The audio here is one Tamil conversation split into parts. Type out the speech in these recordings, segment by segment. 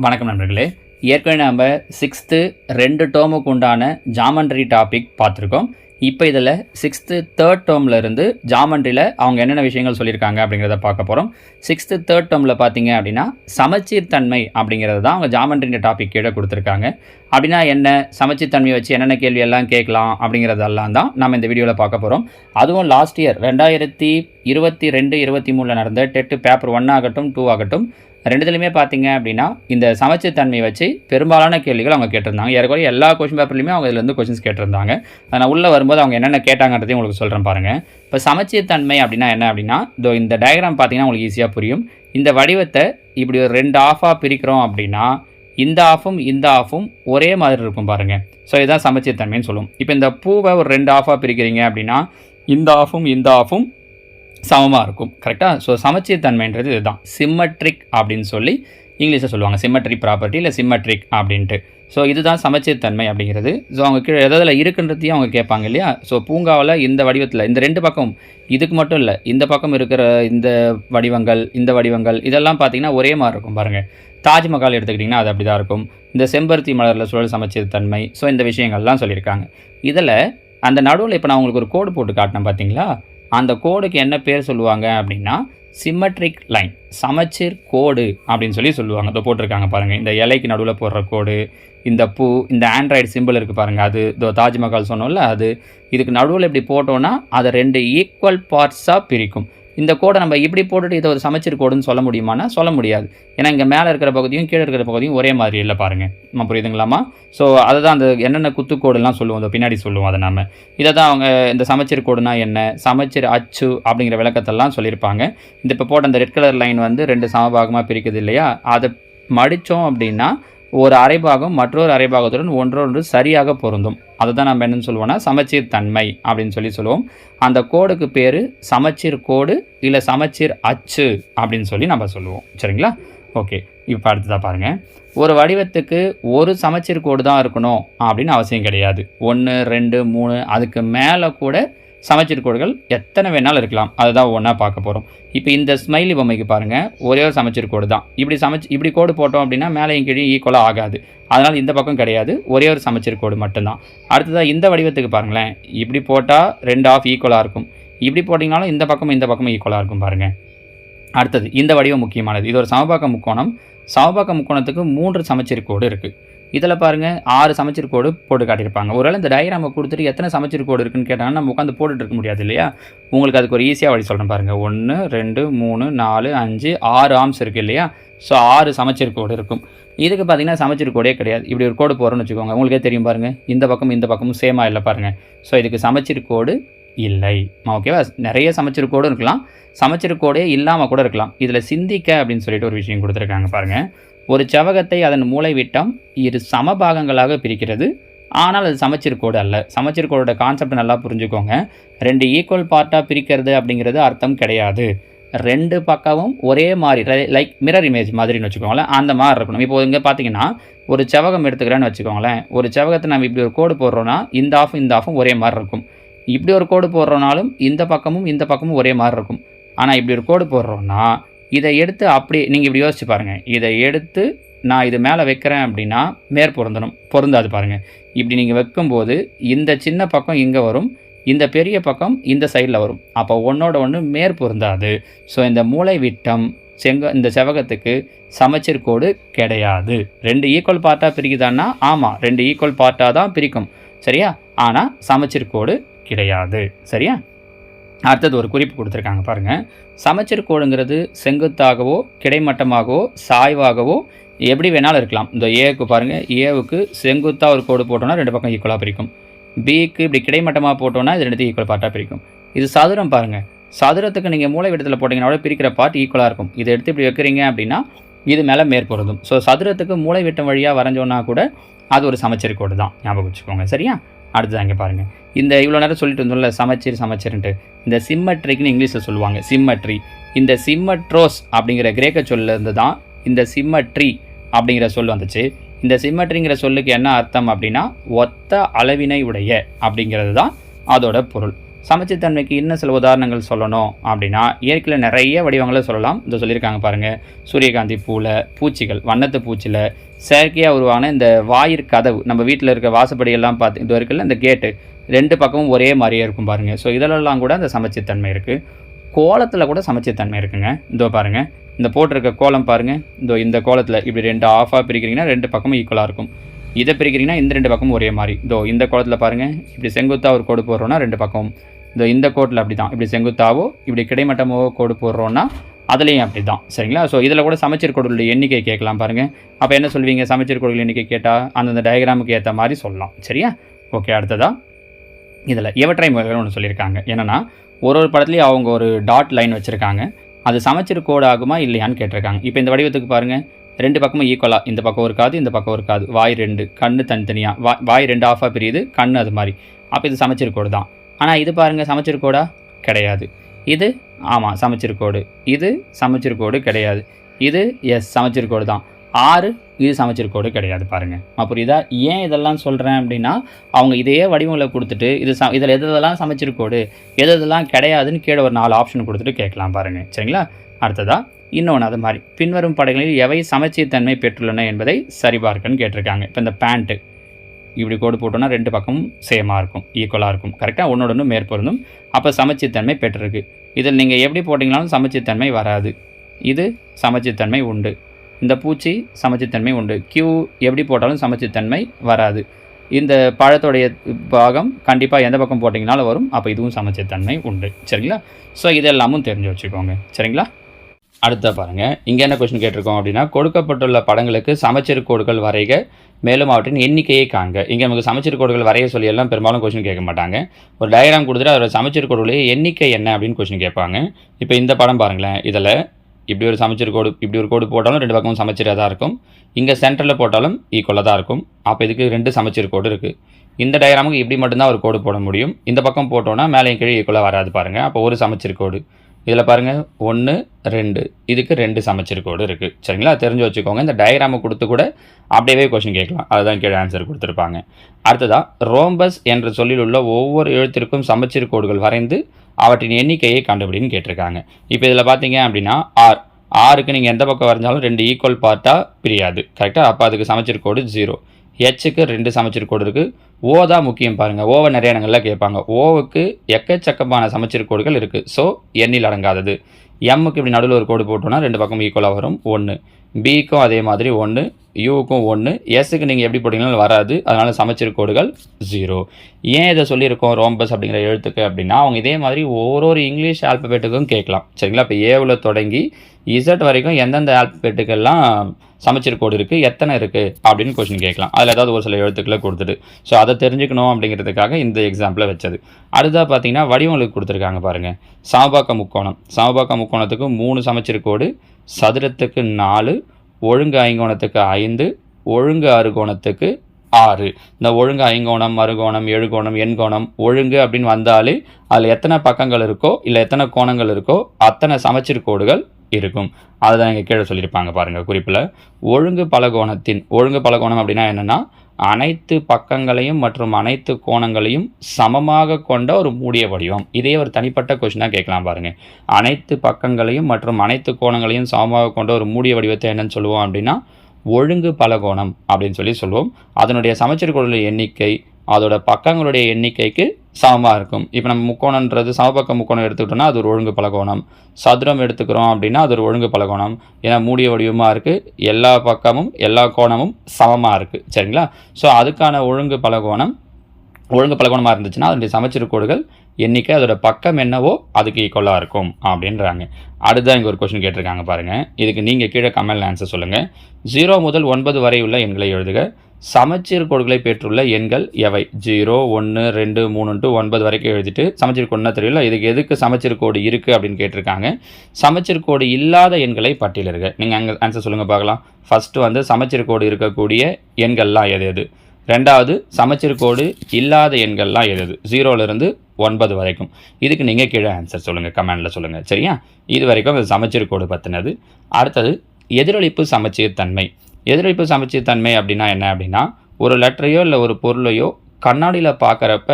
வணக்கம் நண்பர்களே. ஏற்கனவே நம்ம சிக்ஸ்த்து ரெண்டு டேர்முக்கு உண்டான ஜாமண்ட்ரி டாபிக் பார்த்துருக்கோம். இப்போ இதில் சிக்ஸ்த்து தேர்ட் டேர்மில் இருந்து ஜாமண்ட்ரியில் அவங்க என்னென்ன விஷயங்கள் சொல்லியிருக்காங்க அப்படிங்கிறத பார்க்க போகிறோம் சிக்ஸ்த்து தேர்ட் டேர்மில் பார்த்தீங்க அப்படின்னா சமச்சீர் தன்மை அப்படிங்கிறது தான் அவங்க ஜாமண்ட்ரின்ற டாபிக் கீழே கொடுத்துருக்காங்க. அப்படின்னா என்ன? சமச்சீர் தன்மையை வச்சு என்னென்ன கேள்வி எல்லாம் கேட்கலாம் அப்படிங்கிறதெல்லாம் தான் நம்ம இந்த வீடியோவில் பார்க்க போகிறோம் அதுவும் லாஸ்ட் இயர் ரெண்டாயிரத்தி இருபத்தி ரெண்டு இருபத்தி மூணில் நடந்த டெட்டு பேப்பர் ஒன் ஆகட்டும் டூ ஆகட்டும் ரெண்டுத்துலையுமே பார்த்தீங்க அப்படின்னா இந்த சமச்சீர் தன்மையை வச்சு பெரும்பாலான கேள்விகள் அவங்க கேட்டிருந்தாங்க. ஏறக்குறைய எல்லா கொஷின் பேப்பர்லையுமே அவங்க இதுலேருந்து கொஷின்ஸ் கேட்டிருந்தாங்க. நான் உள்ளே வரும்போது அவங்க என்னென்ன கேட்டாங்கன்றதையும் உங்களுக்கு சொல்கிறேன் பாருங்கள் இப்போ சமச்சீர் தன்மை அப்படின்னா என்ன அப்படின்னா இதோ இந்த டயக்ராம் பார்த்தீங்கன்னா உங்களுக்கு ஈஸியாக புரியும். இந்த வடிவத்தை இப்படி ஒரு ரெண்டு ஆஃபாக பிரிக்கிறோம் அப்படின்னா இந்த ஆஃபும் இந்த ஆஃபும் ஒரே மாதிரி இருக்கும் பாருங்கள் ஸோ இதுதான் சமச்சீர் தன்மைன்னு சொல்லுவோம் இப்போ இந்த பூவை ஒரு ரெண்டு ஆஃபாக பிரிக்கிறீங்க அப்படின்னா இந்த ஆஃபும் இந்த ஆஃபும் சமமாக இருக்கும் கரெக்டாக ஸோ சமச்சீர் தன்மைன்றது இதுதான். சிம்மட்ரிக் அப்படின்னு சொல்லி இங்கிலீஷில் சொல்லுவாங்க. சிம்மட்ரி ப்ராப்பர்ட்டி இல்லை சிம்மட்ரிக் அப்படின்ட்டு. ஸோ இதுதான் சமச்சீர் தன்மை அப்படிங்கிறது. ஸோ அவங்க கீழே எதில் இருக்குன்றதையும் அவங்க கேட்பாங்க இல்லையா? ஸோ பூங்காவில் இந்த வடிவத்தில் இந்த ரெண்டு பக்கம் இதுக்கு மட்டும் இல்லை இந்த பக்கம் இருக்கிற இந்த வடிவங்கள் இந்த வடிவங்கள் இதெல்லாம் பார்த்தீங்கன்னா ஒரே மாதிரி இருக்கும் பாருங்கள் தாஜ்மஹால் எடுத்துக்கிட்டிங்கன்னா அது அப்படி தான் இருக்கும். இந்த செம்பருத்தி மலரில் சுழல் சமச்சீர் தன்மை ஸோ இந்த விஷயங்கள்லாம் சொல்லியிருக்காங்க. இதில் அந்த நடுவில் இப்போ நான் உங்களுக்கு ஒரு கோடு போட்டு காட்டினேன் பார்த்தீங்களா அந்த கோடுக்கு என்ன பேர் சொல்லுவாங்க அப்படின்னா சிம்மட்ரிக் லைன் சமச்சீர் கோடு அப்படின்னு சொல்லி சொல்லுவாங்க. இதோ போட்டிருக்காங்க பாருங்கள் இந்த இலைக்கு நடுவில் போடுற கோடு இந்த பூ இந்த ஆண்ட்ராய்டு சிம்பிள் இருக்குது பாருங்கள் அது இதோ தாஜ்மஹால் சொன்னோம்ல அது. இதுக்கு நடுவில் இப்படி போட்டோன்னா அதை ரெண்டு ஈக்குவல் பார்ட்ஸாக பிரிக்கும். இந்த கோடை நம்ம இப்படி போட்டுட்டு இதை ஒரு சமச்சீர் கோடுன்னு சொல்ல முடியுமானா சொல்ல முடியாது. ஏன்னா இங்கே மேலே இருக்கிற பகுதியும் கீழே இருக்கிற பகுதியும் ஒரே மாதிரி இல்லை பாருங்கள் நம்ம புரியுதுங்களாமா ஸோ அதை தான் அந்த என்னென்ன குத்துக்கோடுலாம் சொல்லுவோம் அந்த பின்னாடி சொல்லுவோம் அதை நம்ம இதை தான் அவங்க இந்த சமச்சீர் கோடுனா என்ன சமச்சீர் அச்சு அப்படிங்கிற விளக்கத்தெல்லாம் சொல்லியிருப்பாங்க. இந்த இப்போ போட்ட அந்த ரெட் கலர் லைன் வந்து ரெண்டு சமபாகமாக பிரிக்குது இல்லையா? அதை மடித்தோம் அப்படின்னா ஒரு அரைபாகம் மற்றொரு அரைபாகத்துடன் ஒன்றொன்று சரியாக பொருந்தும். அதை தான் நம்ம என்னன்னு சொல்லுவோம்னா சமச்சீர் தன்மை அப்படின்னு சொல்லி சொல்லுவோம். அந்த கோடுக்கு பேர் சமச்சீர் கோடு இல்லை சமச்சீர் அச்சு அப்படின்னு சொல்லி நம்ம சொல்லுவோம். சரிங்களா? ஓகே. இப்போ அடுத்ததாக பாருங்கள் ஒரு வடிவத்துக்கு ஒரு சமச்சீர் கோடு தான் இருக்கணும் அப்படின்னு அவசியம் கிடையாது. ஒன்று ரெண்டு மூணு அதுக்கு மேலே கூட சமச்சீர் கோடுகள் எத்தனை வேணாலும் இருக்கலாம். அதுதான் ஒன்றா பார்க்க போகிறோம் இப்போ இந்த ஸ்மைலி பொம்மைக்கு பாருங்கள் ஒரே ஒரு சமச்சீர் கோடு தான். இப்படி சமைச்சு இப்படி கோடு போட்டோம் அப்படின்னா மேலேயும் கீழே ஈக்குவலாக ஆகாது. அதனால் இந்த பக்கம் கிடையாது ஒரே ஒரு சமச்சீர் கோடு மட்டும்தான். அடுத்ததாக இந்த வடிவத்துக்கு பாருங்களேன் இப்படி போட்டால் ரெண்டு ஆஃப் ஈக்குவலாக இருக்கும். இப்படி போட்டிங்கனாலும் இந்த பக்கமும் இந்த பக்கமும் ஈக்குவலாக இருக்கும் பாருங்கள் அடுத்தது இந்த வடிவம் முக்கியமானது. இது ஒரு சமபாக்க முக்கோணம். சமபாக்க முக்கோணத்துக்கு மூன்று சமச்சீர் கோடு இருக்குது இதில் பாருங்கள் ஆறு சமச்சீர் கோடு போட்டு காட்டியிருப்பாங்க. ஒருவேளை இந்த டயக்ராமை கொடுத்துட்டு எத்தனை சமச்சீர் கோடு இருக்குன்னு கேட்டாங்கன்னா நம்ம உட்காந்து போட்டுட்டு இருக்க முடியாது இல்லையா? உங்களுக்கு அதுக்கு ஒரு ஈஸியாக வழி சொல்கிறேன் பாருங்கள் ஒன்று ரெண்டு மூணு நாலு அஞ்சு ஆறு ஆம்ஸ் இருக்குது இல்லையா? ஸோ ஆறு சமச்சீர் கோடு இருக்கும். இதுக்கு பார்த்தீங்கன்னா சமச்சீர் கோடே கிடையாது. இப்படி ஒரு கோடு போகிறோன்னு வச்சுக்கோங்க. உங்களுக்கே தெரியும் பாருங்கள் இந்த பக்கம் இந்த பக்கமும் சேமாக இல்லை பாருங்கள் ஸோ இதுக்கு சமச்சீர் கோடு இல்லை. ஓகேவா நிறைய சமச்சீர் கோடும் இருக்கலாம். சமச்சீர் கோடே இல்லாமல் கூட இருக்கலாம். இதில் சிந்திக்க அப்படின்னு சொல்லிட்டு ஒரு விஷயம் கொடுத்துருக்காங்க பாருங்கள் ஒரு செவகத்தை அதன் மூளை விட்டம் இரு சமபாகங்களாக பிரிக்கிறது. ஆனால் அது சமச்சீர் கோடு அல்ல. சமச்சீர் கோடோட கான்செப்ட் நல்லா புரிஞ்சுக்கோங்க. ரெண்டு ஈக்குவல் பார்ட்டாக பிரிக்கிறது அப்படிங்கிறது அர்த்தம் கிடையாது. ரெண்டு பக்கமும் ஒரே மாதிரி லைக் மிரர் இமேஜ் மாதிரின்னு வச்சுக்கோங்களேன். அந்த மாதிரி இருக்கணும். இப்போ இங்கே பார்த்தீங்கன்னா ஒரு செவகம் எடுத்துக்கிறேன்னு வச்சுக்கோங்களேன். ஒரு செவகத்தை நம்ம இப்படி ஒரு கோடு போடுறோன்னா இந்த ஆஃபும் இந்த ஆஃபும் ஒரே மாதிரி இருக்கும். இப்படி ஒரு கோடு போடுறோனாலும் இந்த பக்கமும் இந்த பக்கமும் ஒரே மாதிரி இருக்கும். ஆனால் இப்படி ஒரு கோடு போடுறோன்னா இதை எடுத்து அப்படி நீங்கள் இப்படி யோசிச்சு பாருங்கள் இதை எடுத்து நான் இது மேலே வைக்கிறேன் அப்படின்னா மேற் பொருந்தணும். பொருந்தாது பாருங்கள் இப்படி நீங்கள் வைக்கும்போது இந்த சின்ன பக்கம் இங்கே வரும் இந்த பெரிய பக்கம் இந்த சைடில் வரும். அப்போ ஒன்றோட ஒன்று மேற் பொருந்தாது. ஸோ இந்த மூளை விட்டம் செங்க இந்த செவகத்துக்கு சமச்சீர் கோடு கிடையாது. ரெண்டு ஈக்குவல் பார்ட்டாக பிரிக்குதான்னா ஆமாம் ரெண்டு ஈக்குவல் பார்ட்டாக தான் பிரிக்கும். சரியா? ஆனால் சமச்சீர் கோடு கிடையாது. சரியா? அடுத்தது ஒரு குறிப்பு கொடுத்துருக்காங்க பாருங்கள் சமச்சீர் கோடுங்கிறது செங்குத்தாகவோ கிடைமட்டமாகவோ சாய்வாகவோ எப்படி வேணாலும் இருக்கலாம். இந்த ஏவுக்கு பாருங்கள் ஏவுக்கு செங்குத்தாக ஒரு கோடு போட்டோன்னா ரெண்டு பக்கம் ஈக்குவலாக பிரிக்கும். பிக்கு இப்படி கிடைமட்டமாக போட்டோன்னா இது ரெண்டுத்தையும் ஈக்குவல் பார்ட்டாக பிரிக்கும். இது சதுரம் பாருங்கள் சதுரத்துக்கு நீங்கள் மூளை விடத்தில் போட்டிங்கன்னா பிரிக்கிற பார்ட் ஈக்குவலாக இருக்கும். இதை எடுத்து இப்படி வைக்கிறீங்க அப்படின்னா இது மேலே மேற்பொருந்தும். ஸோ சதுரத்துக்கு மூளை விட்டம் வழியாக வரைஞ்சோன்னா கூட அது ஒரு சமச்சீர் கோடு தான் ஞாபகம் வச்சுக்கோங்க. சரியா? அடுத்தது பாருங்கள் இந்த இவ்வளோ நேரம் சொல்லிட்டு இருந்தோம்ல சமச்சீர் சமச்சீர்ன்ட்டு. இந்த சிம்மட்ரிக்குன்னு இங்கிலீஷில் சொல்லுவாங்க சிம்மட்ரி இந்த சிம்மட்ரோஸ் அப்படிங்கிற கிரேக்க சொல்லிருந்து தான் இந்த சிம்மட்ரி அப்படிங்கிற சொல் வந்துச்சு. இந்த சிம்மட்ரிங்கிற சொல்லுக்கு என்ன அர்த்தம் அப்படின்னா ஒத்த அளவினை உடைய அப்படிங்கிறது தான் அதோட பொருள். சமச்சீர்த்தன்மைக்கு இன்னும் சில உதாரணங்கள் சொல்லணும் அப்படின்னா இயற்கையில் நிறைய வடிவங்களை சொல்லலாம். இந்த சொல்லியிருக்காங்க பாருங்கள் சூரியகாந்தி பூவில் பூச்சிகள் வண்ணத்து பூச்சியில் செயற்கையாக உருவான இந்த வாயிற் கதவு நம்ம வீட்டில் இருக்க வாசப்படியெல்லாம் பார்த்து இது இருக்குல்ல இந்த கேட்டு ரெண்டு பக்கமும் ஒரே மாதிரியே இருக்கும் பாருங்கள் ஸோ இதிலெல்லாம் கூட அந்த சமச்சீர்த்தன்மை இருக்குது கோலத்தில் கூட சமச்சீர்த்தன்மை இருக்குங்க. இதோ பாருங்கள் இந்த போட்டிருக்க கோலம் பாருங்கள் இந்த இந்த கோலத்தில் இப்படி ரெண்டு ஆஃபாக பிரிக்கிறீங்கன்னா ரெண்டு பக்கமும் ஈக்குவலாக இருக்கும். இதை பிரிக்கிறீங்கன்னா இந்த ரெண்டு பக்கமும் ஒரே மாதிரி. இதோ இந்த கோலத்தில் பாருங்கள் இப்படி செங்குத்தாக ஒரு கோடு போடுறோன்னா ரெண்டு பக்கம். இதோ இந்த கோட்டில் அப்படி தான் இப்படி செங்குத்தாவோ இப்படி கிடைமட்டமோ கோடு போடுறோன்னா அதுலேயும் அப்படி தான் சரிங்களா? ஸோ இதில் கூட சமச்சீர் கோடுகளுடைய எண்ணிக்கை கேட்கலாம் பாருங்கள் அப்போ என்ன சொல்வீங்க? சமச்சீர் கோடுகள் எண்ணிக்கை கேட்டால் அந்தந்த டயக்ராமுக்கு ஏற்ற மாதிரி சொல்லலாம். சரியா? ஓகே அடுத்ததா. இதில் எவற்றை முதல்ல ஒன்று சொல்லியிருக்காங்க. என்னென்னா ஒரு ஒரு படத்துலையும் அவங்க ஒரு டாட் லைன் வச்சுருக்காங்க. அது சமச்சீர் கோடு ஆகுமா இல்லையான்னு கேட்டிருக்காங்க. இப்போ இந்த வடிவத்துக்கு பாருங்கள் ரெண்டு பக்கமும் ஈக்குவலாக இந்த பக்கம் ஒரு காது இந்த பக்கம் ஒரு காது வாய் ரெண்டு கண் தனித்தனியாக வா வாய் ரெண்டு ஆஃபாக பிரியுது கண் அது மாதிரி. அப்போ இது சமைச்சிருக்கோடு தான். ஆனால் இது பாருங்கள் சமைச்சிருக்கோடா கிடையாது. இது ஆமாம் சமைச்சிருக்கோடு இது சமைச்சிருக்கோடு கிடையாது. இது எஸ் சமைச்சிருக்கோடு தான். ஆறு இது சமைச்சிருக்கோடு கிடையாது பாருங்கள் புரியுதா? ஏன் இதெல்லாம் சொல்கிறேன் அப்படின்னா அவங்க இதையே வடிவங்களை கொடுத்துட்டு இது ச இதில் எது எதெல்லாம் சமைச்சிருக்கோடு எது எதெல்லாம் கிடையாதுன்னு கீழே ஒரு நாலு ஆப்ஷன் கொடுத்துட்டு கேட்கலாம் பாருங்கள் சரிங்களா? அடுத்ததா இன்னொன்று அது மாதிரி. பின்வரும் படங்களில் எவை சமச்சீர்த்தன்மை பெற்றுள்ளன என்பதை சரிபார்க்கன்னு கேட்டிருக்காங்க. இப்போ இந்த பேண்ட்டு இப்படி கோடு போட்டோன்னா ரெண்டு பக்கமும் சேமாக இருக்கும் ஈக்குவலாக இருக்கும். கரெக்டாக ஒன்றோட ஒன்று மேற்பொருந்தும். அப்போ சமச்சீர்த்தன்மை பெற்றிருக்கு. இதில் நீங்கள் எப்படி போட்டிங்கனாலும் சமச்சீர்த்தன்மை வராது. இது சமச்சீர்த்தன்மை உண்டு. இந்த பூச்சி சமச்சீர்த்தன்மை உண்டு. கியூ எப்படி போட்டாலும் சமச்சீர்த்தன்மை வராது. இந்த பழத்தோடைய பாகம் கண்டிப்பாக எந்த பக்கம் போட்டிங்கனாலும் வரும். அப்போ இதுவும் சமச்சீர்த்தன்மை உண்டு. சரிங்களா? ஸோ இதெல்லாமும் தெரிஞ்சு வச்சுக்கோங்க. சரிங்களா? அடுத்த பாருங்கள் இங்கே என்ன கொஸ்டின் கேட்டிருக்கோம் அப்படின்னா கொடுக்கப்பட்டுள்ள படங்களுக்கு சமச்சீர் கோடுகள் வரைக மேலும் அவற்றின் எண்ணிக்கையை காண்க. இங்கே நமக்கு சமச்சீர் கோடுகள் வரைய சொல்லி எல்லாம் பெரும்பாலும் கொஸ்டின் கேட்க மாட்டாங்க. ஒரு டயக்ராம் கொடுத்துட்டு அதோட சமச்சீர் கோடுகளுடைய எண்ணிக்கை என்ன அப்படின்னு கொஸ்டின் கேட்பாங்க. இப்போ இந்த படம் பாருங்களேன். இதில் இப்படி ஒரு சமச்சீர் கோடு இப்படி ஒரு கோடு போட்டாலும் ரெண்டு பக்கமும் சமச்சீராக தான் இருக்கும். இங்கே சென்டரில் போட்டாலும் ஈக்குவலாக தான் இருக்கும். அப்போ இதுக்கு ரெண்டு சமச்சீர் கோடு இருக்குது இந்த டயக்ராமுக்கு இப்படி மட்டும்தான் ஒரு கோடு போட முடியும். இந்த பக்கம் போட்டோன்னா மேலே கீழே ஈக்குவலாக வராது பாருங்கள் அப்போ ஒரு சமச்சீர் கோடு. இதில் பாருங்கள் ஒன்று ரெண்டு. இதுக்கு ரெண்டு சமைச்சர் கோடு இருக்குது சரிங்களா? தெரிஞ்சு வச்சுக்கோங்க. இந்த டயக்ராமை கொடுத்து கூட அப்படியே கொஷின் கேட்கலாம். அதுதான் கீழே ஆன்சர் கொடுத்துருப்பாங்க. அடுத்ததாக ரோம்பஸ் என்ற சொல்லில் உள்ள ஒவ்வொரு எழுத்திற்கும் சமச்சீர் கோடுகள் வரைந்து அவற்றின் எண்ணிக்கையை கண்டுபிடின்னு கேட்டிருக்காங்க. இப்போ இதில் பார்த்தீங்க அப்படின்னா ஆர். ஆருக்கு நீங்கள் எந்த பக்கம் வரைஞ்சாலும் ரெண்டு ஈக்குவல் பார்ட்டாக பிரியாது. கரெக்டாக அப்போ அதுக்கு சமச்சீர் கோடு ஜீரோ ஹெச்சுக்கு ரெண்டு சமச்சீர் கோடு இருக்குது ஓ தான் முக்கியம் பாருங்கள் ஓவை நிறைய இடங்களில் கேட்பாங்க. ஓவுக்கு எக்கச்சக்கமான சமச்சீர் கோடுகள் இருக்குது ஸோ எண்ணில் அடங்காதது. எம்முக்கு இப்படி நடுவில் ஒரு கோடு போட்டோன்னா ரெண்டு பக்கம் ஈக்குவலாக வரும். ஒன்று பிக்கும் அதே மாதிரி ஒன்று யூக்கும் ஒன்று எஸ்ஸுக்கு நீங்கள் எப்படி போட்டிங்கனாலும் வராது. அதனால் சமச்சீர் கோடுகள் ஜீரோ ஏன் இதை சொல்லியிருக்கோம் ரோம்பஸ் அப்படிங்கிற எழுத்துக்கு அப்படின்னா அவங்க இதே மாதிரி ஒரு ஒரு இங்கிலீஷ் ஆல்பபெட்டுக்கும் கேட்கலாம். சரிங்களா? இப்போ ஏவில் தொடங்கி இசட் வரைக்கும் எந்தெந்த ஆல்பபெட்டுக்கெல்லாம் சமச்சீர் கோடு இருக்குது எத்தனை இருக்குது அப்படின்னு கொஸ்டின் கேட்கலாம். அதில் ஏதாவது ஒரு சில எழுத்துக்களை கொடுத்துட்டு. ஸோ அதை தெரிஞ்சுக்கணும் அப்படிங்கிறதுக்காக இந்த எக்ஸாம்பிளை வச்சது. அடுத்ததாக பார்த்தீங்கன்னா வடிவங்களுக்கு கொடுத்துருக்காங்க பாருங்கள் சமபாக்க முக்கோணம். சமபாக்க முக்கோணத்துக்கு மூணு சமச்சீர் கோடு சதுரத்துக்கு நாலு ஒழுங்கு ஐங்கோணத்துக்கு ஐந்து ஒழுங்கு அறுகோணத்துக்கு ஆறு. இந்த ஒழுங்கு ஐங்கோணம் அறுகோணம் எழுகோணம் எண்கோணம் ஒழுங்கு அப்படின்னு வந்தாலே அதில் எத்தனை பக்கங்கள் இருக்கோ இல்லை எத்தனை கோணங்கள் இருக்கோ அத்தனை சமச்சீர் கோடுகள் இருக்கும். அதை தான் இங்கே கீழே சொல்லியிருப்பாங்க பாருங்கள் குறிப்பில். ஒழுங்கு பலகோணத்தின் ஒழுங்கு பலகோணம் அப்படின்னா என்னென்னா அனைத்து பக்கங்களையும் மற்றும் அனைத்து கோணங்களையும் சமமாக கொண்ட ஒரு மூடிய வடிவம். இதே ஒரு தனிப்பட்ட கொஷினாக கேட்கலாம் பாருங்கள் அனைத்து பக்கங்களையும் மற்றும் அனைத்து கோணங்களையும் சமமாக கொண்ட ஒரு மூடிய வடிவத்தை என்னன்னு சொல்லுவோம் அப்படின்னா ஒழுங்கு பலகோணம் அப்படின்னு சொல்லி சொல்லுவோம். அதனுடைய சமச்சீர் கோடுடைய எண்ணிக்கை அதோட பக்கங்களுடைய எண்ணிக்கைக்கு சமமாக இருக்கும். இப்போ நம்ம முக்கோணன்றது சமபக்க முக்கோணம் எடுத்துக்கிட்டோம்னா அது ஒரு ஒழுங்கு பலகோணம். சதுரம் எடுத்துக்கிறோம் அப்படின்னா அது ஒரு ஒழுங்கு பலகோணம். ஏன்னா மூடிய வடிவமாக இருக்குது எல்லா பக்கமும் எல்லா கோணமும் சமமாக இருக்குது சரிங்களா? ஸோ அதுக்கான ஒழுங்கு பலகோணம் ஒழுங்கு பலகோணமாக இருந்துச்சுன்னா அதனுடைய சமச்சீர் கோடுகள் எண்ணிக்கை அதோட பக்கம் என்னவோ அதுக்கு ஈக்குவலாக இருக்கும் அப்படின்றாங்க. அடுத்ததான் இங்கே ஒரு கொஸ்டின் கேட்டிருக்காங்க பாருங்கள் இதுக்கு நீங்கள் கீழே கமெண்ட் ஆன்சர் சொல்லுங்கள் ஜீரோ முதல் ஒன்பது வரை உள்ள எண்களை எழுதுக. சமச்சீர் கோடுகளை பெற்றுள்ள எண்கள் எவை? ஜீரோ ஒன்று ரெண்டு மூணுன்ட்டு ஒன்பது வரைக்கும் எழுதிட்டு சமச்சீர் கோடுனா தெரியல இதுக்கு எதுக்கு சமச்சீர் கோடு இருக்குது அப்படின்னு கேட்டிருக்காங்க. சமச்சீர் கோடு இல்லாத எண்களை பட்டியலிருக்க நீங்கள் அங்கே ஆன்சர் சொல்லுங்கள் பார்க்கலாம். ஃபஸ்ட்டு வந்து சமச்சீர் கோடு இருக்கக்கூடிய எண்கள்லாம் எது எது? ரெண்டாவது சமச்சீர் கோடு இல்லாத எண்கள்லாம் எது எது? ஜீரோலேருந்து ஒன்பது வரைக்கும். இதுக்கு நீங்கள் கீழே ஆன்சர் சொல்லுங்கள் கமெண்டில் சொல்லுங்கள் சரியா? இது வரைக்கும் அது சமச்சீர் கோடு பற்றினது அடுத்தது எதிரொலிப்பு சமச்சீர் தன்மை. எதிரொலிப்பு சமச்சீர் தன்மை அப்படின்னா என்ன அப்படின்னா ஒரு லெட்டரையோ இல்லை ஒரு பொருளையோ கண்ணாடியில் பார்க்குறப்ப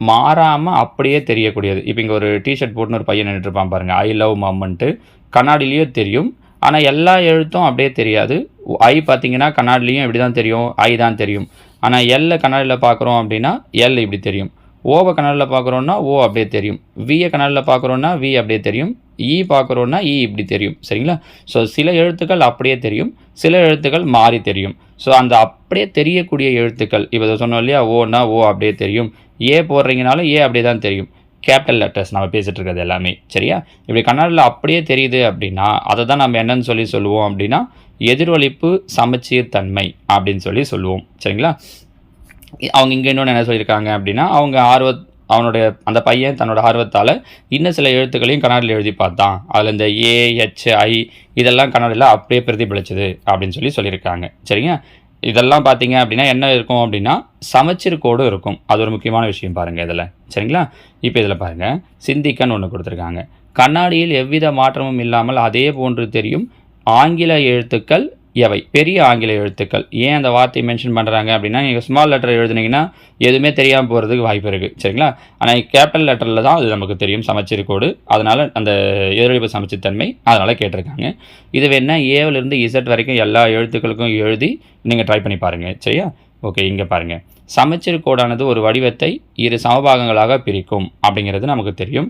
மாறாமல் அப்படியே தெரியக்கூடியது. இப்போ இங்கே ஒரு டிஷர்ட் போட்டுன்னு ஒரு பையன் நின்றுருப்பான் பாருங்கள் ஐ லவ் மம்மெண்ட்டு கண்ணாடிலேயும் தெரியும். ஆனால் எல்லா எழுத்தும் அப்படியே தெரியாது. ஐ பார்த்தீங்கன்னா கண்ணாடிலையும் இப்படி தான் தெரியும். ஐ தான் தெரியும். ஆனால் எல்லை கண்ணாடியில் பார்க்குறோம் அப்படின்னா எல் இப்படி தெரியும். ஓவை கண்ணாடியில் பார்க்குறோன்னா ஓ அப்படியே தெரியும். வியை கண்ணாடியில் பார்க்குறோன்னா வி அப்படியே தெரியும். E இ பார்க்குறோன்னா இ e இப்படி தெரியும் சரிங்களா? ஸோ சில எழுத்துக்கள் அப்படியே தெரியும் சில எழுத்துக்கள் மாறி தெரியும். ஸோ அந்த அப்படியே தெரியக்கூடிய எழுத்துக்கள் இப்போ சொன்னோம் இல்லையா? ஓனா ஓ அப்படியே தெரியும். ஏ போடுறீங்கனாலும் ஏ அப்படியே தான் தெரியும். கேபிட்டல் லெட்டர்ஸ் நம்ம பேசிகிட்டு இருக்கிறது எல்லாமே சரியா? இப்படி கன்னடில் அப்படியே தெரியுது அப்படின்னா அதை தான் நம்ம என்னன்னு சொல்லி சொல்லுவோம் அப்படின்னா எதிரொலிப்பு சமச்சீர் தன்மை அப்படின்னு சொல்லி சொல்லுவோம் சரிங்களா? அவங்க இங்கே இன்னொன்று என்ன சொல்லியிருக்காங்க அப்படின்னா அவங்க ஆர்வ அவனுடைய அந்த பையன் தன்னோட ஆர்வத்தால் இன்னும் சில எழுத்துக்களையும் கன்னடில் எழுதி பார்த்தான். அதில் இந்த ஏஹெச்ஐ ஐ இதெல்லாம் கன்னடில் அப்படியே பிரதிபலிச்சது அப்படின்னு சொல்லி சொல்லியிருக்காங்க. சரிங்க இதெல்லாம் பார்த்தீங்க அப்படின்னா என்ன இருக்கும் அப்படின்னா சமச்சீர் கோடு இருக்கும். அது ஒரு முக்கியமான விஷயம் பாருங்கள் இதில். சரிங்களா? இப்போ இதில் பாருங்கள் சிந்திக்கன்னு ஒன்று கொடுத்துருக்காங்க. கண்ணாடியில் எவ்வித மாற்றமும் இல்லாமல் அதே போன்று தெரியும் ஆங்கில எழுத்துக்கள் எவை பெரிய ஆங்கில எழுத்துக்கள். ஏன் அந்த வார்த்தையை மென்ஷன் பண்ணுறாங்க அப்படின்னா நீங்கள் ஸ்மால் லெட்டர் எழுதுனீங்கன்னா எதுவுமே தெரியாமல் போகிறதுக்கு வாய்ப்பு இருக்குது சரிங்களா? ஆனால் கேபிட்டல் லெட்டரில் தான் அது நமக்கு தெரியும் சமச்சீர் கோடு. அதனால் அந்த எதிரொலிப்பு சமச்சீர்த்தன்மை அதனால் கேட்டிருக்காங்க. இது வேணா ஏவிலிருந்து இசட் வரைக்கும் எல்லா எழுத்துக்களுக்கும் எழுதி நீங்கள் ட்ரை பண்ணி பாருங்கள் சரியா? ஓகே இங்கே பாருங்கள் சமச்சீர் கோடானது ஒரு வடிவத்தை இரு சமபாகங்களாக பிரிக்கும் அப்படிங்கிறது நமக்கு தெரியும்.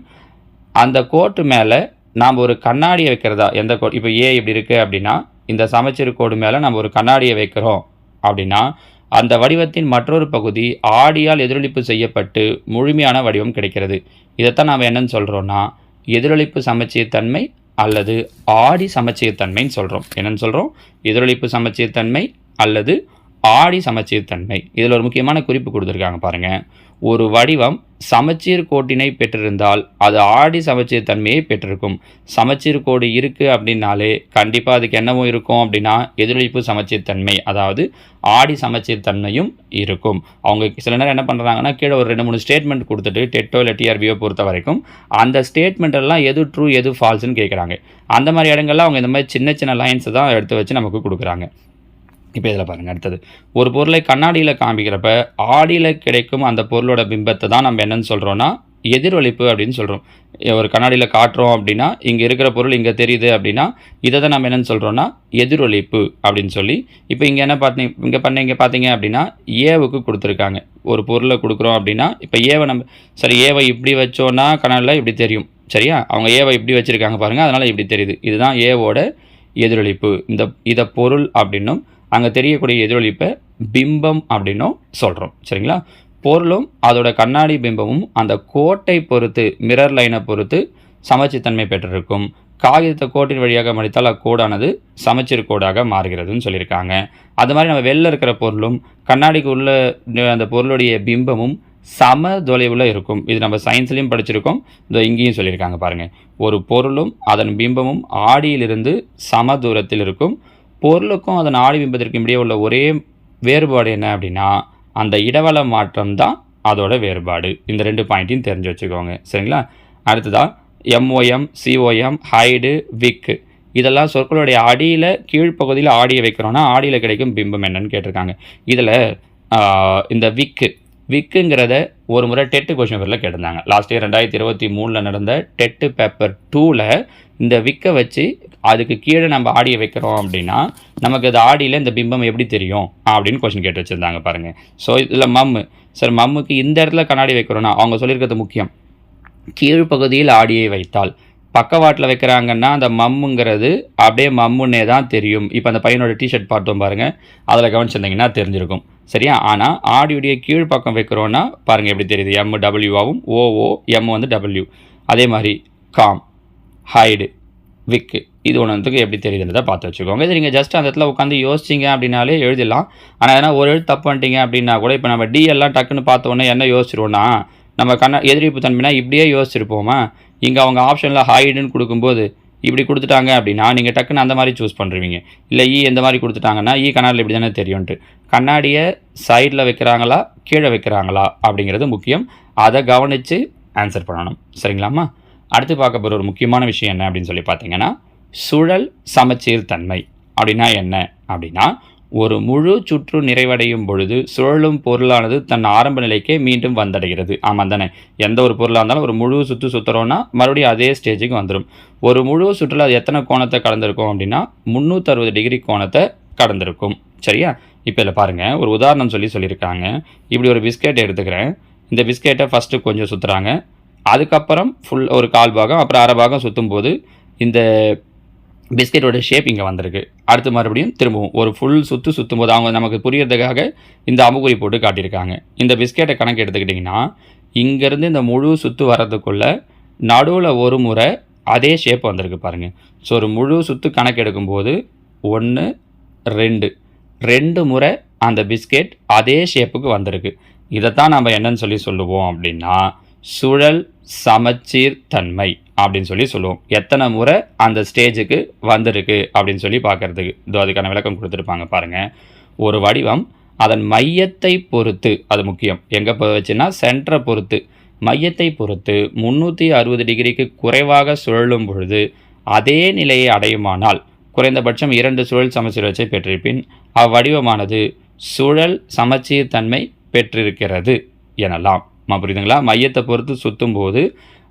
அந்த கோட்டு மேலே நாம் ஒரு கண்ணாடியை வைக்கிறதா? எந்த கோ இப்போ ஏ இப்படி இருக்குது அப்படின்னா இந்த சமச்சீர் கோடு மேலே நம்ம ஒரு கண்ணாடியை வைக்கிறோம் அப்படின்னா அந்த வடிவத்தின் மற்றொரு பகுதி ஆடியால் எதிரொலிப்பு செய்யப்பட்டு முழுமையான வடிவம் கிடைக்கிறது. இதைத்தான் நாம் என்னன்னு சொல்கிறோன்னா எதிரொலிப்பு சமச்சீர் தன்மை அல்லது ஆடி சமச்சீர் தன்மைன்னு சொல்கிறோம் என்னென்னு சொல்கிறோம் எதிரொலிப்பு சமச்சீர் தன்மை அல்லது ஆடி சமச்சீர் தன்மை. இதில் ஒரு முக்கியமான குறிப்பு கொடுத்துருக்காங்க பாருங்கள் ஒரு வடிவம் சமச்சீர் கோட்டினை பெற்றிருந்தால் அது ஆடி சமச்சீர் தன்மையை பெற்றிருக்கும். சமச்சீர் கோடு இருக்குது அப்படின்னாலே கண்டிப்பாக அதுக்கு என்னவும் இருக்கும் அப்படின்னா எதிரொலிப்பு சமச்சீர் தன்மை அதாவது ஆடி சமச்சீர் தன்மையும் இருக்கும். அவங்க சில நேரம் என்ன பண்ணுறாங்கன்னா கீழே ஒரு ரெண்டு மூணு ஸ்டேட்மெண்ட் கொடுத்துட்டு டெட்டோ இல்லை டிஆர்பியோ பொறுத்த வரைக்கும் அந்த ஸ்டேட்மெண்ட்டெல்லாம் எது ட்ரூ எது ஃபால்ஸ்னு கேட்குறாங்க அந்த மாதிரி இடங்கள்ல அவங்க இந்த மாதிரி சின்ன சின்ன லைன்ஸை தான் எடுத்து வச்சு நமக்கு கொடுக்குறாங்க. இப்போ இதில் பாருங்கள் அடுத்தது. ஒரு பொருளை கண்ணாடியில் காமிக்கிறப்ப ஆடியில் கிடைக்கும் அந்த பொருளோட பிம்பத்தை தான் நம்ம என்னென்னு சொல்கிறோன்னா எதிரொலிப்பு அப்படின்னு சொல்கிறோம் ஒரு கண்ணாடியில் காட்டுறோம் அப்படின்னா இங்கே இருக்கிற பொருள் இங்கே தெரியுது அப்படின்னா இதை தான் நம்ம என்னென்னு சொல்கிறோன்னா எதிரொலிப்பு அப்படின்னு சொல்லி. இப்போ இங்கே என்ன பார்த்தீங்க இங்கே பண்ண இங்கே பார்த்தீங்க அப்படின்னா ஏவுக்கு கொடுத்துருக்காங்க. ஒரு பொருளை கொடுக்குறோம் அப்படின்னா இப்போ ஏவை நம்ம சரி ஏவை இப்படி வச்சோன்னா கண்ணாடியில் இப்படி தெரியும். சரியா? அவங்க ஏவை இப்படி வச்சுருக்காங்க பாருங்கள் அதனால் இப்படி தெரியுது. இதுதான் ஏவோட எதிரொலிப்பு. இந்த இதை பொருள் அப்படின்னும் அங்கே தெரியக்கூடிய எதிரொலிப்பை பிம்பம் அப்படின்னும் சொல்கிறோம் சரிங்களா? பொருளும் அதோட கண்ணாடி பிம்பமும் அந்த கோட்டை பொறுத்து மிரர் லைனை பொறுத்து சமச்சித்தன்மை பெற்றிருக்கும். காகிதத்தை கோட்டின் வழியாக மடித்தால் அக்கோடானது சமச்சீர் கோடாக மாறுகிறதுன்னு சொல்லியிருக்காங்க. அது மாதிரி நம்ம வெளில இருக்கிற பொருளும் கண்ணாடிக்கு உள்ள அந்த பொருளுடைய பிம்பமும் சம தொலைவில் இருக்கும். இது நம்ம சயின்ஸ்லேயும் படிச்சிருக்கோம். இந்த இங்கேயும் சொல்லியிருக்காங்க பாருங்கள் ஒரு பொருளும் அதன் பிம்பமும் ஆடியிலிருந்து சம தூரத்தில் இருக்கும். பொருளுக்கும் அதன் ஆடிபிம்பத்திற்கும் இடையே உள்ள ஒரே வேறுபாடு என்ன அப்படின்னா அந்த இடவள மாற்றம் தான் அதோட வேறுபாடு. இந்த ரெண்டு பாயிண்ட்டையும் தெரிஞ்சு வச்சுக்கோங்க. சரிங்களா? அடுத்ததாக எம்ஓஎம் சிஓஎம் ஹைடு விக்கு இதெல்லாம் சொற்களுடைய அடியில் கீழ்ப்பகுதியில் ஆடியை வைக்கிறோன்னா ஆடியில் கிடைக்கும் பிம்பம் என்னன்னு கேட்டிருக்காங்க. இதில் இந்த விக்கு விக்குங்கிறத ஒரு முறை டெட்டு கொஷின் பேரில் கேட்டிருந்தாங்க. லாஸ்ட் இயர் ரெண்டாயிரத்தி இருபத்தி மூணில் நடந்த டெட்டு பேப்பர் டூவில் இந்த விக்கை வச்சு அதுக்கு கீழே நம்ம ஆடியை வைக்கிறோம் அப்படின்னா நமக்கு அது ஆடியில் இந்த பிம்பம் எப்படி தெரியும்? அப்படின்னு கொஷின் கேட்டு வச்சுருந்தாங்க பாருங்கள் ஸோ இதில் மம்மு சார் மம்முக்கு இந்த இடத்துல கண்ணாடி வைக்கிறோன்னா அவங்க சொல்லியிருக்கிறது முக்கியம். கீழ்ப்பகுதியில் ஆடியை வைத்தால். பக்கவாட்டில் வைக்கிறாங்கன்னா அந்த மம்முங்கிறது அப்படியே மம்முன்னே தான் தெரியும். இப்போ அந்த பையனோட டிஷர்ட் பார்த்தோம் பாருங்கள் அதில் கவனிச்சிருந்தீங்கன்னா தெரிஞ்சிருக்கும். சரியா? ஆனால் ஆடியோடைய கீழ் பக்கம் வைக்கிறோன்னா பாருங்கள் எப்படி தெரியுது. எம் டபிள்யூவாகவும் ஓஓ எம் வந்து டபிள்யூ அதே மாதிரி காம் ஹைடு விக்கு இது ஒன்றுத்துக்கு எப்படி தெரியுதுன்றதை பார்த்து வச்சுக்கோங்க. இது நீங்கள் ஜஸ்ட் அந்த இடத்துல உட்காந்து யோசிச்சிங்க அப்படின்னாலே எழுதிடலாம். ஆனால் எதனா ஒரு எழுத்து தப்பு பண்ணிட்டீங்க அப்படின்னா கூட இப்போ நம்ம டி எல்லாம் டக்குன்னு பார்த்தோன்னே என்ன யோசிச்சிருவோன்னா நம்ம கண்ண எதிர்ப்பு தன்மைனா இப்படியே யோசிச்சிருப்போமா? இங்கே அவங்க ஆப்ஷனில் ஹைடுன்னு கொடுக்கும்போது இப்படி கொடுத்துட்டாங்க அப்படின்னா நீங்கள் டக்குன்னு அந்த மாதிரி சூஸ் பண்ணுறீங்க இல்லை ஈ e எந்த மாதிரி கொடுத்துட்டாங்கன்னா e ஈ கண்ணாடியில் இப்படி தானே தெரியும்ட்டு கண்ணாடியை சைடில் வைக்கிறாங்களா கீழே வைக்கிறாங்களா அப்படிங்கிறது முக்கியம். அதை கவனித்து ஆன்சர் பண்ணணும். சரிங்களாம்மா? அடுத்து பார்க்க போகிற ஒரு முக்கியமான விஷயம் என்ன அப்படின்னு சொல்லி பார்த்தீங்கன்னா சுழல் சமச்சீர் தன்மை. அப்படின்னா என்ன? அப்படின்னா ஒரு முழு சுற்று நிறைவடையும் பொழுது சுழலும் பொருளானது தன் ஆரம்ப நிலைக்கே மீண்டும் வந்தடைகிறது. ஆமாம் தானே? எந்த ஒரு பொருளாக இருந்தாலும் ஒரு முழு சுற்று சுற்றுறோன்னா மறுபடியும் அதே ஸ்டேஜுக்கு வந்துடும் ஒரு முழு சுற்றில் அது எத்தனை கோணத்தை கடந்திருக்கும் அப்படின்னா முந்நூற்றறுபது டிகிரி கோணத்தை கடந்திருக்கும். சரியா? இப்போ இதில் பாருங்கள் ஒரு உதாரணம் சொல்லி சொல்லியிருக்காங்க. இப்படி ஒரு பிஸ்கெட் எடுத்துக்கிறேன். இந்த பிஸ்கெட்டை ஃபஸ்ட்டு கொஞ்சம் சுற்றுறாங்க அதுக்கப்புறம் ஃபுல் ஒரு கால் பாகம் அப்புறம் அரை பாகம் சுற்றும் போது இந்த பிஸ்கெட்டோட ஷேப் இங்கே வந்திருக்கு. அடுத்து மறுபடியும் திரும்பவும் ஒரு ஃபுல் சுற்று சுற்றும் போது அவங்க நமக்கு புரியறதுக்காக இந்த அம்புக்குறி போட்டு காட்டியிருக்காங்க. இந்த பிஸ்கெட்டை கணக்கு எடுத்துக்கிட்டிங்கன்னா இங்கேருந்து இந்த முழு சுற்று வர்றதுக்குள்ளே நடுவில் ஒரு முறை அதே ஷேப் வந்திருக்கு பாருங்கள் ஸோ ஒரு முழு சுற்று கணக்கு எடுக்கும்போது ஒன்று ரெண்டு. ரெண்டு முறை அந்த பிஸ்கெட் அதே ஷேப்புக்கு வந்திருக்கு. இதைத்தான் நம்ம என்னன்னு சொல்லி சொல்லுவோம் அப்படின்னா சுழல் சமச்சீர் தன்மை அப்படின்னு சொல்லி சொல்லுவோம். எத்தனை முறை அந்த ஸ்டேஜுக்கு வந்திருக்கு அப்படின்னு சொல்லி பார்க்கறதுக்கு. இதோ அதுக்கான விளக்கம் கொடுத்துருப்பாங்க பாருங்கள் ஒரு வடிவம் அதன் மையத்தை பொறுத்து அது முக்கியம். எங்கே வச்சுன்னா சென்டரை பொறுத்து. மையத்தை பொறுத்து முந்நூற்றி அறுபது டிகிரிக்கு குறைவாக சுழலும் பொழுது அதே நிலையை அடையுமானால் குறைந்தபட்சம் இரண்டு சுழல் சமச்சீர் வச்சை பெற்றிருப்பின் அவ்வடிவமானது சுழல் சமச்சீர் தன்மை பெற்றிருக்கிறது எனலாம். புரியுதுங்களா? மையத்தை பொறுத்து சுற்றும் போது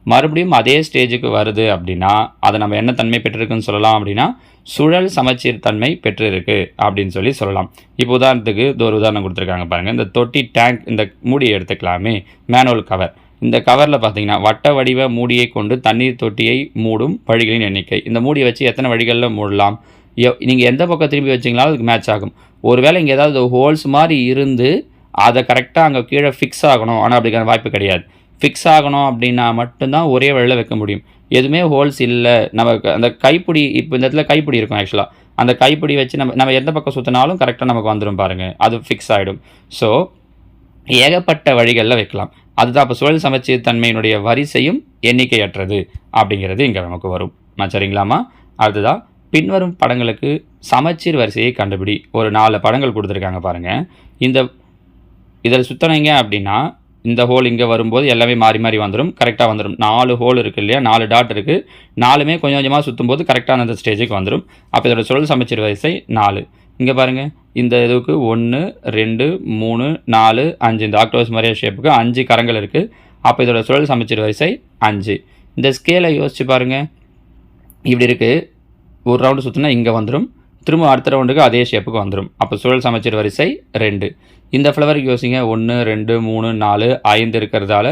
மறுபடியும் அதே ஸ்டேஜுக்கு வருது அப்படின்னா அதை நம்ம என்ன தன்மை பெற்றிருக்குன்னு சொல்லலாம் அப்படின்னா சுழல் சமச்சீர் தன்மை பெற்றிருக்கு அப்படின்னு சொல்லி சொல்லலாம். இப்போ உதாரணத்துக்கு இது ஒரு உதாரணம் கொடுத்துருக்காங்க பாருங்கள் இந்த தொட்டி டேங்க் இந்த மூடியை எடுத்துக்கலாமே. மேனுவல் கவர் இந்த கவரில் பார்த்தீங்கன்னா வட்ட வடிவ மூடியை கொண்டு தண்ணீர் தொட்டியை மூடும் வழிகளின் எண்ணிக்கை. இந்த மூடியை வச்சு எத்தனை வழிகளில் மூடலாம்? நீங்கள் எந்த பக்கம் திரும்பி வச்சிங்களாலும் அதுக்கு மேட்ச் ஆகும். ஒருவேளை இங்கே ஏதாவது ஹோல்ஸ் மாதிரி இருந்து அதை கரெக்டாக அங்கே கீழே ஃபிக்ஸ் ஆகணும். ஆனால் அப்படிக்கான வாய்ப்பு கிடையாது. ஃபிக்ஸ் ஆகணும் அப்படின்னா மட்டும்தான் ஒரே வழியில் வைக்க முடியும். எதுவுமே ஹோல்ஸ் இல்லை. நம்ம அந்த கைப்பிடி இப்போ இந்த இடத்துல கைப்பிடி இருக்கும் ஆக்சுவலாக அந்த கைப்பிடி வச்சு நம்ம நம்ம எந்த பக்கம் சுற்றினாலும் கரெக்டாக நமக்கு வந்துடும் பாருங்கள் அது ஃபிக்ஸ் ஆகிடும் ஸோ ஏகப்பட்ட வழிகளில் வைக்கலாம். அதுதான் அப்போ சுழல் சமச்சீர் தன்மையினுடைய வரிசையும் எண்ணிக்கையற்றது அப்படிங்கிறது இங்கே நமக்கு வரும். நான் சரிங்களாமா அடுத்ததாக பின்வரும் படங்களுக்கு சமச்சீர் வரிசையை கண்டுபிடி. ஒரு நாலு படங்கள் கொடுத்துருக்காங்க பாருங்கள் இந்த இதில் சுற்றினீங்க அப்படின்னா இந்த ஹோல் இங்கே வரும்போது எல்லாமே மாறி மாறி வந்துடும் கரெக்டாக வந்துடும் நாலு ஹோல் இருக்குது இல்லையா? நாலு டாட் இருக்குது நாலுமே கொஞ்சம் கொஞ்சமாக சுற்றும் போது கரெக்டாக அந்த ஸ்டேஜுக்கு வந்துடும் அப்போ இதோட சுழல் சமைச்சர் வரிசை நாலு. இங்கே பாருங்கள் இந்த இதுக்கு ஒன்று ரெண்டு மூணு நாலு அஞ்சு. இந்த ஆக்டோஸ் மாதிரியா ஷேப்புக்கு அஞ்சு கரங்கள் இருக்குது அப்போ இதோட சுழல் சமைச்சர் வரிசை அஞ்சு. இந்த ஸ்கேலை யோசிச்சு பாருங்கள் இப்படி இருக்குது ஒரு ரவுண்டு சுற்றினா இங்கே வந்துடும் திரும்ப அடுத்த ரவுண்டுக்கு அதே ஷேப்புக்கு வந்துடும் அப்போ சுழல் சமைச்சர் வரிசை ரெண்டு. இந்த ஃப்ளவருக்கு யோசிங்க. ஒன்று ரெண்டு மூணு நாலு ஐந்து இருக்கிறதால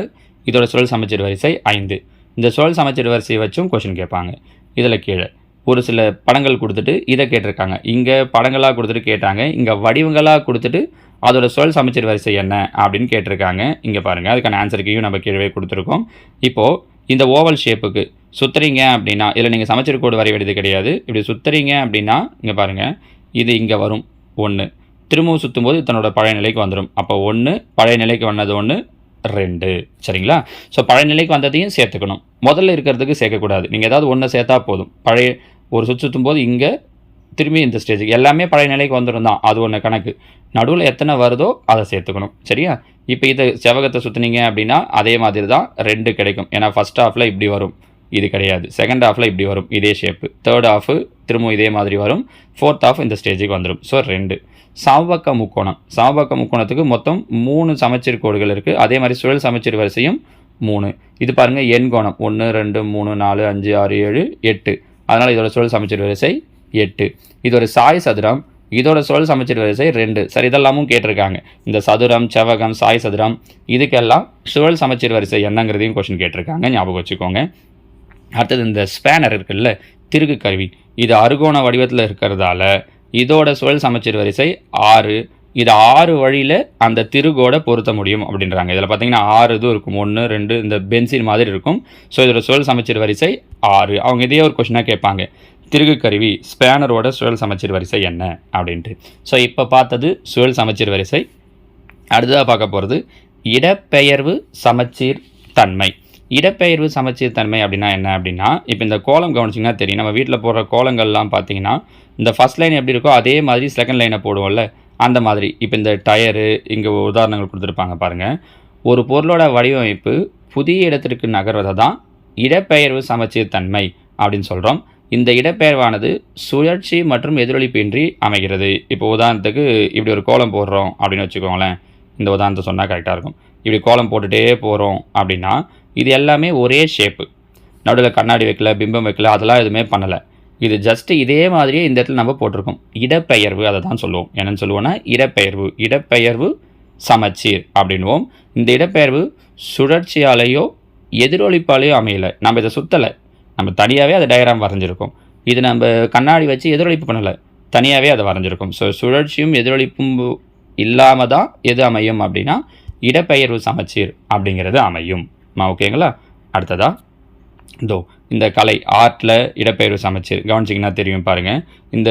இதோட சுழல் சமைச்சர் வரிசை ஐந்து. இந்த சுழல் சமைச்சர் வரிசையை வச்சும் கொஷின் கேட்பாங்க. இதில் கீழே. ஒரு சில படங்கள் கொடுத்துட்டு இதை கேட்டிருக்காங்க. இங்கே படங்களாக கொடுத்துட்டு கேட்டாங்க. இங்கே வடிவங்களாக கொடுத்துட்டு அதோட சுழல் சமைச்சர் வரிசை என்ன அப்படின்னு கேட்டிருக்காங்க. இங்கே பாருங்கள் அதுக்கான ஆன்சருக்கையும் நம்ம கீழே கொடுத்துருக்கோம். இப்போது இந்த ஓவல் ஷேப்புக்கு சுற்றுறீங்க அப்படின்னா இதில் நீங்கள் சமைச்சர் கோடு வரைய வேண்டியது கிடையாது. இப்படி சுற்றுறீங்க அப்படின்னா இங்கே பாருங்கள் இது இங்கே வரும். ஒன்று திரும்பவும் சுற்றும் போது தன்னோட பழைய நிலைக்கு வந்துடும் அப்போ ஒன்று பழைய நிலைக்கு வந்தது ஒன்று ரெண்டு. சரிங்களா? ஸோ பழைய நிலைக்கு வந்ததையும் சேர்த்துக்கணும். முதல்ல இருக்கிறதுக்கு சேர்க்கக்கூடாது. நீங்கள் ஏதாவது ஒன்று சேர்த்தா போதும். பழைய ஒரு சுற்று சுற்றும் போது இங்கே திரும்பி இந்த ஸ்டேஜுக்கு எல்லாமே பழைய நிலைக்கு வந்துடும் தான். அது ஒன்று கணக்கு. நடுவில் எத்தனை வருதோ அதை சேர்த்துக்கணும். சரியா? இப்போ இதை செவகத்தை சுற்றுனீங்க அப்படின்னா அதே மாதிரி தான் ரெண்டு கிடைக்கும். ஏன்னா ஃபஸ்ட் ஹாஃபில் இப்படி வரும். இது கிடையாது. செகண்ட் ஹாஃபில் இப்படி வரும். இதே ஷேப்பு தேர்ட் ஹாஃபு திரும்பவும் இதே மாதிரி வரும். ஃபோர்த் ஹாஃப் இந்த ஸ்டேஜுக்கு வந்துடும் ஸோ ரெண்டு. சமபக்க முக்கோணம். சமபக்க முக்கோணத்துக்கு மொத்தம் மூணு சமச்சீர் கோடுகள் இருக்குது அதே மாதிரி சுழல் சமச்சீர் வரிசையும் மூணு. இது பாருங்கள் எண் கோணம். ஒன்று ரெண்டு மூணு நாலு அஞ்சு ஆறு ஏழு எட்டு. அதனால் இதோட சுழல் சமச்சீர் வரிசை எட்டு. இது ஒரு சாய் சதுரம் இதோட சுழல் சமச்சீர் வரிசை ரெண்டு. சரி இதெல்லாமும் கேட்டிருக்காங்க. இந்த சதுரம் செவகம் சாய் சதுரம் இதுக்கெல்லாம் சுழல் சமச்சீர் வரிசை என்னங்கிறதையும் கொஷின் கேட்டிருக்காங்க. ஞாபகம் வச்சுக்கோங்க. அடுத்தது இந்த ஸ்பேனர் இருக்குல்ல திருகு கருவி. இது அருகோண வடிவத்தில் இருக்கிறதால இதோட சுழல் சமச்சீர் வரிசை ஆறு. இது ஆறு வழியில் அந்த திருகோட பொருத்த முடியும் அப்படின்றாங்க. இதில் பார்த்தீங்கன்னா ஆறு இதுவும் இருக்கும். ஒன்று ரெண்டு இந்த பென்சில் மாதிரி இருக்கும். ஸோ இதோட சுழல் சமச்சீர் வரிசை ஆறு. அவங்க இதே ஒரு கொஷினாக கேட்பாங்க. திருகு கருவி ஸ்பேனரோட சுழல் சமச்சீர் வரிசை என்ன? அப்படின்ட்டு. ஸோ இப்போ பார்த்தது சுழல் சமச்சீர் வரிசை. அடுத்ததாக பார்க்க போகிறது இடப்பெயர்வு சமச்சீர் தன்மை. இடப்பெயர்வு சமச்சீர் தன்மை அப்படின்னா என்ன அப்படின்னா இப்போ இந்த கோலம் கவனிச்சிங்கன்னா தெரியும். நம்ம வீட்டில் போடுற கோலங்கள்லாம் பார்த்தீங்கன்னா இந்த ஃபஸ்ட் லைன் எப்படி இருக்கோ அதே மாதிரி செகண்ட் லைனை போடுவோம்ல அந்த மாதிரி. இப்போ இந்த டயரு இங்கே உதாரணங்கள் கொடுத்துருப்பாங்க பாருங்கள் ஒரு பொருளோட வடிவமைப்பு புதிய இடத்திற்கு நகர்வதை தான் இடப்பெயர்வு சமச்சீர் தன்மை அப்படின்னு சொல்கிறோம் இந்த இடப்பெயர்வானது சுழற்சி மற்றும் எதிரொலிப்பின்றி அமைகிறது. இப்போ உதாரணத்துக்கு இப்படி ஒரு கோலம் போடுறோம் அப்படின்னு வச்சுக்கோங்களேன். இந்த உதாரணத்தை சொன்னால் கரெக்டாக இருக்கும். இப்படி கோலம் போட்டுகிட்டே போகிறோம் அப்படின்னா இது எல்லாமே ஒரே ஷேப்பு நடுவில் கண்ணாடி வைக்கல பிம்பம் வைக்கல அதெல்லாம் எதுவுமே பண்ணலை. இது ஜஸ்ட்டு இதே மாதிரியே இந்த இடத்துல நம்ம போட்டிருக்கோம். இடப்பெயர்வு அதை தான் சொல்லுவோம். என்னென்னு சொல்லுவோன்னா இடப்பெயர்வு இடப்பெயர்வு சமச்சீர் அப்படின்வோம் இந்த இடப்பெயர்வு சுழற்சியாலேயோ எதிரொலிப்பாலேயோ அமையலை. நம்ம இதை சுற்றலை நம்ம தனியாகவே அதை டயராம் வரைஞ்சிருக்கோம். இது நம்ம கண்ணாடி வச்சு எதிரொலிப்பு பண்ணலை. தனியாகவே அதை வரைஞ்சிருக்கோம். ஸோ சுழற்சியும் எதிரொலிப்பும் இல்லாமல் தான் எது அமையும் அப்படின்னா இடப்பெயர்வு சமச்சீர் அப்படிங்கிறது அமையும். ஓகேங்களா அடுத்ததா? இதோ இந்த கலை ஆர்ட்டில் இடப்பெயர்வு சமச்சீர் கவனிச்சிங்கன்னா தெரியும் பாருங்கள் இந்த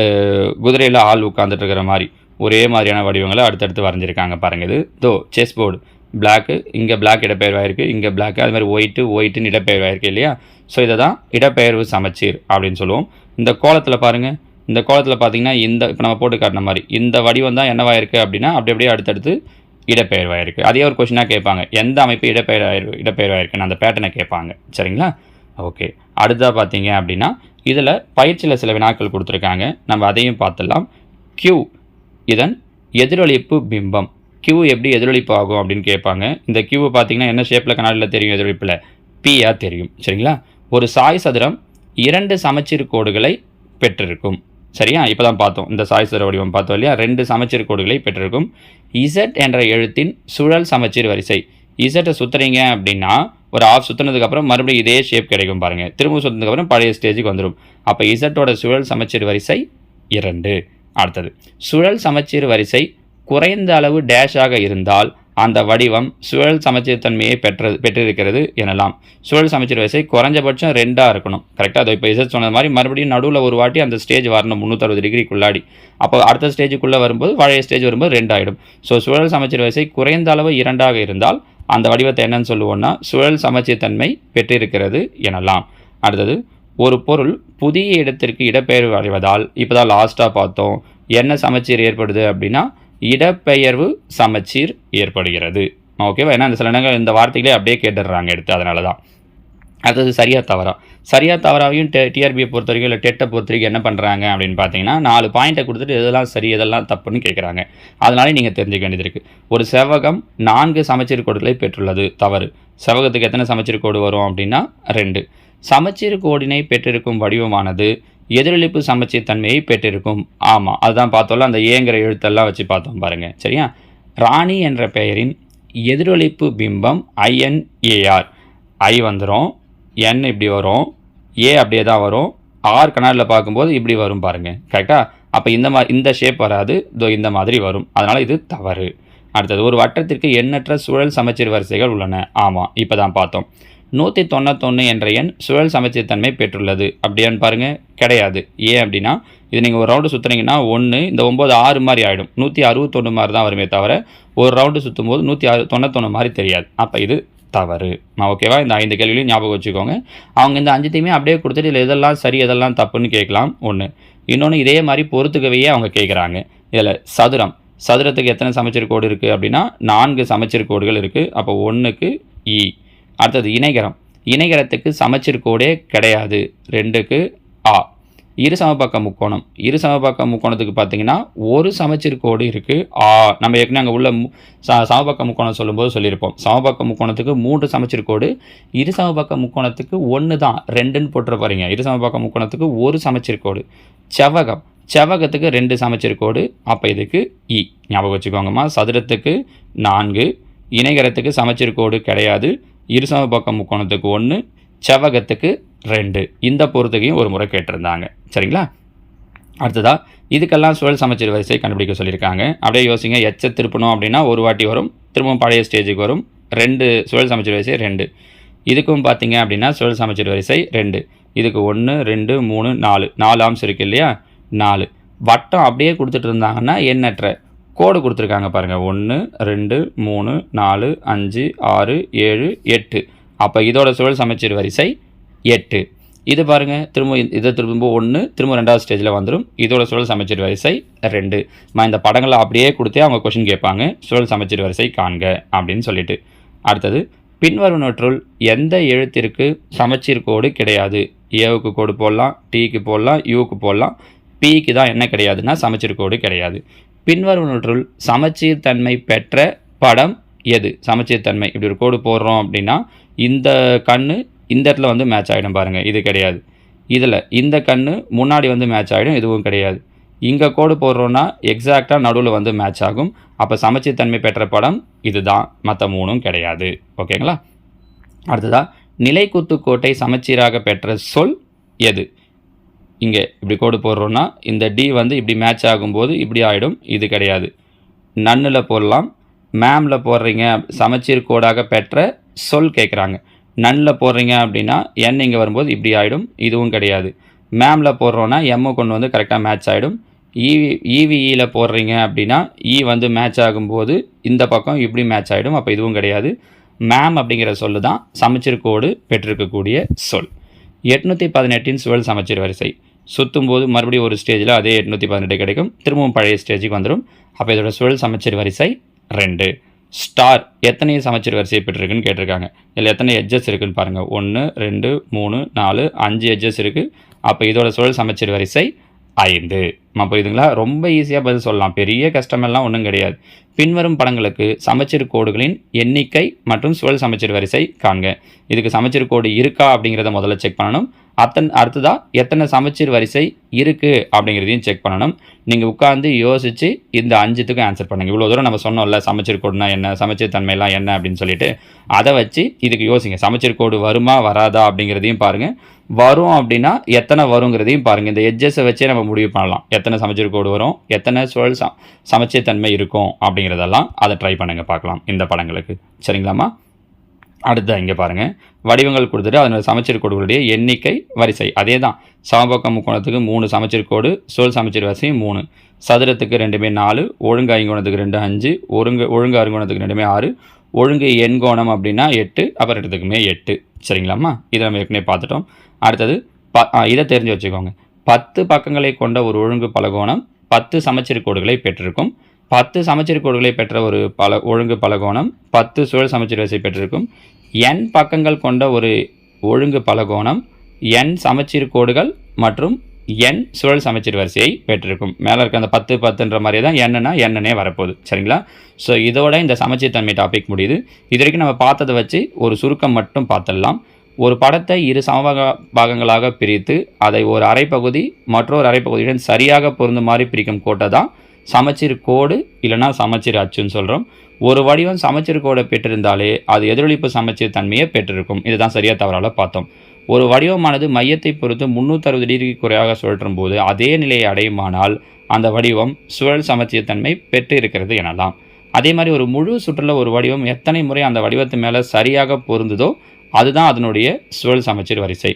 குதிரையில் ஆள் உட்காந்துட்டு இருக்கிற மாதிரி ஒரே மாதிரியான வடிவங்களை அடுத்தடுத்து வரைஞ்சிருக்காங்க பாருங்கள் இது. இதோ செஸ் போர்டு பிளாக்கு இங்கே பிளாக் இடப்பெயர்வாயிருக்கு இங்கே பிளாக் அது மாதிரி ஒயிட்டு ஒயிட்டுன்னு இடப்பெயர்வாயிருக்கு இல்லையா? ஸோ இதை தான் இடப்பெயர்வு சமச்சீர் அப்படின்னு சொல்லுவோம். இந்த கோலத்தில் பாருங்கள் இந்த கோலத்தில் பார்த்தீங்கன்னா இந்த இப்போ நம்ம போட்டு காட்டின மாதிரி இந்த வடிவம் தான் என்னவாயிருக்கு அப்படின்னா அப்படி அப்படியே அடுத்தடுத்து இடப்பெயர்வாயிருக்கு அதே ஒரு கொஷினாக கேட்பாங்க எந்த அமைப்பு இடப்பெயர்வாயிரு இடப்பெயர்வாயிருக்குன்னு அந்த பேட்டர்னை கேட்பாங்க. சரிங்களா? ஓகே அடுத்ததாக பார்த்தீங்க அப்படின்னா இதில் பயிற்சியில் சில வினாக்கள் கொடுத்துருக்காங்க. நம்ம அதையும் பார்த்துடலாம். கியூ இதன் எதிரொலிப்பு பிம்பம். கியூ எப்படி எதிரொலிப்பு ஆகும் அப்படின்னு கேட்பாங்க. இந்த கியூவை பார்த்தீங்கன்னா என்ன ஷேப்பில் கண்ணாடியில் தெரியும் எதிரொலிப்பில்? பியாக தெரியும். சரிங்களா? ஒரு சாய் சதுரம் இரண்டு சமச்சீர் கோடுகளை பெற்றிருக்கும். சரியா? இப்போ தான் பார்த்தோம். இந்த சாய் சதுர வடிவம் பார்த்தோம் இல்லையா? ரெண்டு சமச்சீர் கோடுகளை பெற்றிருக்கும். இசட் என்ற எழுத்தின் சுழல் சமச்சீர் வரிசை. இசட்டை சுற்றுறீங்க அப்படின்னா ஒரு ஆஃப் சுற்றுனதுக்கப்புறம் மறுபடியும் இதே ஷேப் கிடைக்கும் பாருங்கள் திரும்ப சுற்றினதுக்கப்புறம் பழைய ஸ்டேஜுக்கு வந்துடும் அப்போ இசட்டோட சுழல் சமச்சீர் வரிசை இரண்டு. அடுத்தது சுழல் சமச்சீர் வரிசை குறைந்த அளவு டேஷாக இருந்தால் அந்த வடிவம் சுழல் சமச்சீர் தன்மையை பெற்றது பெற்றிருக்கிறது எனலாம். சுழல் சமச்சீர் வரிசை குறைஞ்சபட்சம் ரெண்டாக இருக்கணும். கரெக்டாக அதை இப்போ இசட் சொன்னது மாதிரி மறுபடியும் நடுவில் ஒரு வாட்டி அந்த ஸ்டேஜ் வரணும் முந்நூற்றறுபது டிகிரிக்குள்ளாடி. அப்போ அடுத்த ஸ்டேஜுக்குள்ளே வரும்போது பழைய ஸ்டேஜ் வரும்போது ரெண்டாயிடும். ஸோ சுழல் சமச்சீர் வரிசை குறைந்த அளவு இரண்டாக இருந்தால் அந்த வடிவத்தை என்னன்னு சொல்லுவோம்னா சுழல் சமச்சீர் தன்மை பெற்றிருக்கிறது எனலாம். அடுத்தது ஒரு பொருள் புதிய இடத்திற்கு இடப்பெயர்வு அடைவதால் இப்போ தான் லாஸ்ட்டாக பார்த்தோம் என்ன சமச்சீர் ஏற்படுது அப்படின்னா இடப்பெயர்வு சமச்சீர் ஏற்படுகிறது. ஓகேவா? ஏன்னா அந்த சில நேரங்கள் இந்த வார்த்தைகளே அப்படியே கேட்டுடுறாங்க எடுத்து அதனால தான் அடுத்தது சரியா தவறா. சரியா தவறாவையும் டெ டிஆர்பியை பொறுத்த வரைக்கும் இல்லை டெட்டை பொறுத்த வரைக்கும் என்ன பண்ணுறாங்க அப்படின்னு பார்த்தீங்கன்னா நாலு பாயிண்ட்டை கொடுத்துட்டு இதெல்லாம் சரி இதெல்லாம் தப்புன்னு கேட்குறாங்க அதனாலே நீங்கள் தெரிஞ்சுக்க வேண்டியது இருக்குது ஒரு செவ்வகம் நான்கு சமச்சீர் கோடுகளை பெற்றுள்ளது. தவறு. செவ்வகத்துக்கு எத்தனை சமச்சீர் கோடு வரும் அப்படின்னா ரெண்டு. சமச்சீர் கோடினை பெற்றிருக்கும் வடிவமானது எதிரொலிப்பு சமச்சீர் தன்மையை பெற்றிருக்கும். ஆமாம் அதுதான் பார்த்தோம்ல அந்த ஏங்கிற எழுத்தெல்லாம் வச்சு பார்த்தோம் பாருங்கள் சரியா? ராணி என்ற பெயரின் எதிரொலிப்பு பிம்பம் ஐஎன்ஏஆர் ஐ வந்துடும் என் இப்படி வரும் ஏ அப்படியே தான் வரும். ஆர் கண்ணாடியில் பார்க்கும்போது இப்படி வரும் பாருங்கள் கரெக்டாக அப்போ இந்த மாதிரி இந்த ஷேப் வராது. இதோ இந்த மாதிரி வரும். அதனால் இது தவறு. அடுத்தது ஒரு வட்டத்திற்கு எண்ணற்ற சுழல் சமச்சீர் வரிசைகள் உள்ளன. ஆமாம் இப்போ தான் பார்த்தோம். நூற்றி தொண்ணூத்தொன்று என்ற எண் சுழல் சமச்சீர் தன்மை பெற்றுள்ளது. அப்படியான்னு பாருங்கள் கிடையாது. ஏன் அப்படின்னா இது நீங்கள் ஒரு ரவுண்டு சுற்றுனீங்கன்னா ஒன்று இந்த ஒம்பது ஆறு மாதிரி ஆகிடும் நூற்றி அறுபத்தொன்று மாதிரி தான் வருமே தவிர ஒரு ரவுண்டு சுற்றும் போது நூற்றி அறு தொண்ணூத்தொன்று மாதிரி தெரியாது. அப்போ இது தவறு. நான் ஓகேவா இந்த ஐந்து கேள்விகளையும் ஞாபகம் வச்சுக்கோங்க. அவங்க இந்த அஞ்சுத்தையுமே அப்படியே கொடுத்துட்டு இதில் எதெல்லாம் சரி எதெல்லாம் தப்புன்னு கேட்கலாம்? ஒன்று இன்னொன்று இதே மாதிரி பொறுத்துக்கவையே அவங்க கேட்குறாங்க. இதில் சதுரம். சதுரத்துக்கு எத்தனை சமைச்சர் கோடு இருக்குது அப்படின்னா நான்கு சமைச்சர் கோடுகள் இருக்குது அப்போ ஒன்றுக்கு இ e. அடுத்தது இணைகரம். இணைகரத்துக்கு சமைச்சர் கோடே கிடையாது. ரெண்டுக்கு ஆ. இரு சமபக்க முக்கோணம். இரு சமபக்க முக்கோணத்துக்கு பார்த்தீங்கன்னா ஒரு சமச்சீர் கோடு இருக்குது ஆ நம்ம ஏற்கனவே அங்கே உள்ள மு- ச சமபக்க முக்கோணம் சொல்லும்போது சொல்லியிருப்போம். சமபக்க முக்கோணத்துக்கு மூன்று சமச்சீர் கோடு இரு சமபக்க முக்கோணத்துக்கு ஒன்று தான் ரெண்டுன்னு போட்டுற போகிறீங்க இரு சமபக்க முக்கோணத்துக்கு ஒரு சமச்சீர் கோடு. செவ்வகம். செவ்வகத்துக்கு ரெண்டு சமச்சீர் கோடு. அப்போ இதுக்கு இ. ஞாபகம் வச்சுக்கோங்கம்மா. சதுரத்துக்கு நான்கு. இணைகரத்துக்கு சமச்சீர் கோடு கிடையாது. இரு சமபக்க முக்கோணத்துக்கு ஒன்று செவகத்துக்கு ரெண்டு. இந்த பொறுத்துக்கையும் ஒரு முறை கேட்டிருந்தாங்க. சரிங்களா? அடுத்ததாக இதுக்கெல்லாம் சுழல் சமச்சீர் வரிசை கண்டுபிடிக்க சொல்லியிருக்காங்க. அப்படியே யோசிங்க எச்ச திருப்பணும் அப்படின்னா ஒரு வாட்டி வரும் திரும்பவும் பழைய ஸ்டேஜுக்கு வரும். ரெண்டு சுழல் சமச்சீர் வரிசை ரெண்டு. இதுக்கும் பார்த்தீங்க அப்படின்னா சுழல் சமச்சீர் வரிசை ரெண்டு. இதுக்கு ஒன்று ரெண்டு மூணு நாலு. நாலு ஆம்ஸ் இருக்கு இல்லையா? நாலு. வட்டம் அப்படியே கொடுத்துட்டு இருந்தாங்கன்னா எண்ணற்ற. கோடு கொடுத்துருக்காங்க பாருங்கள் ஒன்று ரெண்டு மூணு நாலு அஞ்சு ஆறு ஏழு எட்டு. அப்போ இதோட சுழல் சமச்சீர் வரிசை எட்டு. இது பாருங்க திரும்ப இதை திரும்ப ஒன்று திரும்ப ரெண்டாவது ஸ்டேஜில் வந்துடும் இதோட சுழல் சமச்சீர் வரிசை ரெண்டு. நான் இந்த படங்களை அப்படியே கொடுத்தே அவங்க கொஷின் கேட்பாங்க. சுழல் சமச்சீர் வரிசை காண்க அப்படின்னு சொல்லிட்டு. அடுத்தது பின்வருவனற்றுள் எந்த எழுத்திற்கு சமச்சீர் கோடு கிடையாது? ஏவுக்கு கோடு போடலாம் டீக்கு போடலாம் யூக்கு போடலாம். பிக்கு தான் என்ன கிடையாதுன்னா சமச்சீர் கோடு கிடையாது. பின்வருவனற்றுள் சமச்சீர் தன்மை பெற்ற படம் எது? சமச்சீர் தன்மை இப்படி ஒரு கோடு போடுறோம் அப்படின்னா இந்த கண் இந்த இடத்துல வந்து மேட்ச் ஆகிடும் பாருங்கள் இது கிடையாது. இதில் இந்த கண் முன்னாடி வந்து மேட்ச் ஆகிடும் இதுவும் கிடையாது. இங்கே கோடு போடுறோன்னா எக்ஸாக்டாக நடுவில் வந்து மேட்ச் ஆகும். அப்போ சமச்சீர் தன்மை பெற்ற படம் இதுதான். மற்ற மூணும் கிடையாது. ஓகேங்களா? அடுத்ததாக நிலைக்குத்து கோட்டை சமச்சீராக பெற்ற சொல் எது? இங்கே இப்படி கோடு போடுறோன்னா இந்த டி வந்து இப்படி மேட்ச் ஆகும்போது இப்படி ஆகிடும் இது கிடையாது. நன்னில் போடலாம். மேமில் போடுறீங்க சமச்சீர் கோடாக பெற்ற சொல் கேட்குறாங்க. நன்னில் போடுறீங்க அப்படின்னா என் இங்கே வரும்போது இப்படி ஆகிடும் இதுவும் கிடையாது. மேமில் போடுறோன்னா எம்மை கொண்டு வந்து கரெக்டாக மேட்ச் ஆகிடும் இவி இவிஇயில் போடுறீங்க அப்படின்னா இ வந்து மேட்ச் ஆகும்போது இந்த பக்கம் இப்படி மேட்ச் ஆகிடும் அப்போ இதுவும் கிடையாது. மேம் அப்படிங்கிற சொல்லு தான் சமச்சீர் கோடு பெற்றிருக்கக்கூடிய சொல். எட்நூற்றி பதினெட்டின் சுழல் சமச்சீர் வரிசை. சுற்றும் போது மறுபடியும் ஒரு ஸ்டேஜில் அதே எட்நூற்றி பதினெட்டு கிடைக்கும். திரும்பவும் பழைய ஸ்டேஜுக்கு வந்துடும் அப்போ இதோட சுழல் சமச்சீர் வரிசை ரெண்டு. ஸ்டார் எத்தனை சமச்சீர் வரிசையை பெற்றிருக்குன்னு கேட்டிருக்காங்க. இதில் எத்தனை எட்ஜஸ் இருக்குன்னு பாருங்கள் ஒன்று ரெண்டு மூணு நாலு அஞ்சு எட்ஜஸ் இருக்குது அப்போ இதோட சுழல் சமச்சீர் வரிசை ஐந்து மா புரியுதுங்களா? ரொம்ப ஈஸியாக பதில் சொல்லலாம். பெரிய கஷ்டமெல்லாம் ஒன்றும் கிடையாது. பின்வரும் படங்களுக்கு சமச்சீர் கோடுகளின் எண்ணிக்கை மற்றும் சுழல் சமச்சீர் வரிசை காண்க. இதுக்கு சமச்சீர் கோடு இருக்கா அப்படிங்கிறத முதல்ல செக் பண்ணணும். அத்தன் அடுத்ததாக எத்தனை சமச்சீர் வரிசை இருக்குது அப்படிங்கிறதையும் செக் பண்ணணும். நீங்கள் உட்காந்து யோசித்து இந்த அஞ்சுத்துக்கும் ஆன்சர் பண்ணுங்கள் இவ்வளோ தூரம் நம்ம சொன்னோம்ல சமச்சீர் கோடுனா என்ன சமச்சீர் தன்மையெல்லாம் என்ன அப்படின்னு சொல்லிட்டு. அதை வச்சு இதுக்கு யோசிங்க. சமச்சீர் கோடு வருமா வராதா அப்படிங்கிறதையும் பாருங்கள் வரும் அப்படின்னா எத்தனை வருங்கிறதையும் பாருங்கள் இந்த எட்ஜஸை வச்சே நம்ம முடிவு பண்ணலாம். எத்தனை சமைச்சர் கோடு வரும் எத்தனை சுழல் ச சமச்சீர் தன்மை இருக்கும் அப்படிங்கிறதெல்லாம் அதை ட்ரை பண்ணுங்கள் பார்க்கலாம். இந்த படங்களுக்கு. சரிங்களாம்மா? அடுத்து இங்கே பாருங்கள் வடிவங்கள் கொடுத்துட்டு அதனோட சமச்சீர் கோடுகளுடைய எண்ணிக்கை வரிசை. அதே தான் சமபக்க முக்கோணத்துக்கு மூணு சமச்சீர் கோடு சொல் சமச்சீர் வரிசை மூணு. சதுரத்துக்கு ரெண்டுமே நாலு ஒழுங்கு ஐங்கோணத்துக்கு ரெண்டு அஞ்சு ஒழுங்கு ஒழுங்கு அருங்கோணத்துக்கு ரெண்டுமே ஆறு ஒழுங்கு எண்கோணம் அப்படின்னா எட்டு அப்புறம் ரெண்டுத்துக்குமே எட்டு. சரிங்களாம்மா? இதை நம்ம ஏற்கனவே பார்த்துட்டோம். அடுத்தது ப ஆ, இதை தெரிஞ்சு வச்சுக்கோங்க. பத்து பக்கங்களை கொண்ட ஒரு ஒழுங்கு பலகோணம் பத்து சமச்சீர் கோடுகளை பெற்றிருக்கும். பத்து சமச்சீர் கோடுகளை பெற்ற ஒரு பல ஒழுங்கு பலகோணம் பத்து சுழல் சமச்சீர் வரிசை பெற்றிருக்கும். என் பக்கங்கள் கொண்ட ஒரு ஒழுங்கு பலகோணம் என் சமச்சீர் கோடுகள் மற்றும் என் சுழல் சமச்சீர் வரிசையை பெற்றிருக்கும். மேலே இருக்க அந்த பத்து பத்துன்ற மாதிரி தான் என்னன்னா என்னன்னே வரப்போகுது. சரிங்களா? ஸோ இதோட இந்த சமச்சீர் தன்மை டாபிக் முடியுது. இது வரைக்கும் நம்ம பார்த்ததை வச்சு ஒரு சுருக்கம் மட்டும் பார்த்துடலாம். ஒரு படத்தை இரு சமபாக பாகங்களாக பிரித்து அதை ஒரு அரைப்பகுதி மற்றொரு அரைப்பகுதியுடன் சரியாக பொருந்துமாறு பிரிக்கும் கோட்டை தான் சமச்சீர் கோடு இல்லைன்னா சமச்சீர் அச்சுன்னு சொல்கிறோம் ஒரு வடிவம் சமச்சீர் கோடை பெற்றிருந்தாலே அது எதிரொலிப்பு சமச்சீர் தன்மையை பெற்றிருக்கும். இதுதான் சரியாக தவறால் பார்த்தோம். ஒரு வடிவமானது மையத்தை பொறுத்து முந்நூற்றறுபது டிகிரி குறையாக சுழற்றும் போது அதே நிலையை அடையுமானால் அந்த வடிவம் சுழல் சமச்சீர் தன்மை பெற்று இருக்கிறது எனலாம். அதே மாதிரி ஒரு முழு சுற்றுல ஒரு வடிவம் எத்தனை முறை அந்த வடிவத்து மேலே சரியாக பொருந்துதோ அதுதான் அதனுடைய சுழல் சமச்சீர் வரிசை.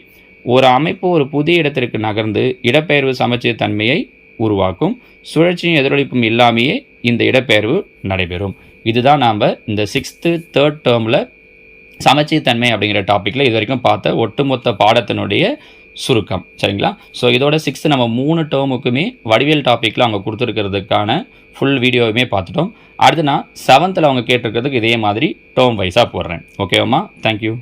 ஒரு அமைப்பு ஒரு புதிய இடத்திற்கு நகர்ந்து இடப்பெயர்வு சமச்சீர் தன்மையை உருவாக்கும். சுழற்சியும் எதிரொலிப்பும் இல்லாமையே இந்த இடப்பெயர்வு நடைபெறும். இதுதான் நாம் இந்த சிக்ஸ்த்து தேர்ட் டேர்மில் சமச்சீர் தன்மை அப்படிங்கிற டாப்பிக்கில் இது வரைக்கும் பார்த்த ஒட்டுமொத்த பாடத்தினுடைய சுருக்கம். சரிங்களா? ஸோ இதோட சிக்ஸ்த்து நம்ம மூணு டேர்முக்குமே வடிவியல் டாப்பிக்கில் அவங்க கொடுத்துருக்கிறதுக்கான ஃபுல் வீடியோவுமே பார்த்துட்டோம். அடுத்து நான் செவன்த்தில் அவங்க கேட்டிருக்கிறதுக்கு இதே மாதிரி டேர்ம் வைஸாக போடுறேன் ஓகேவாம்மா தேங்க்யூ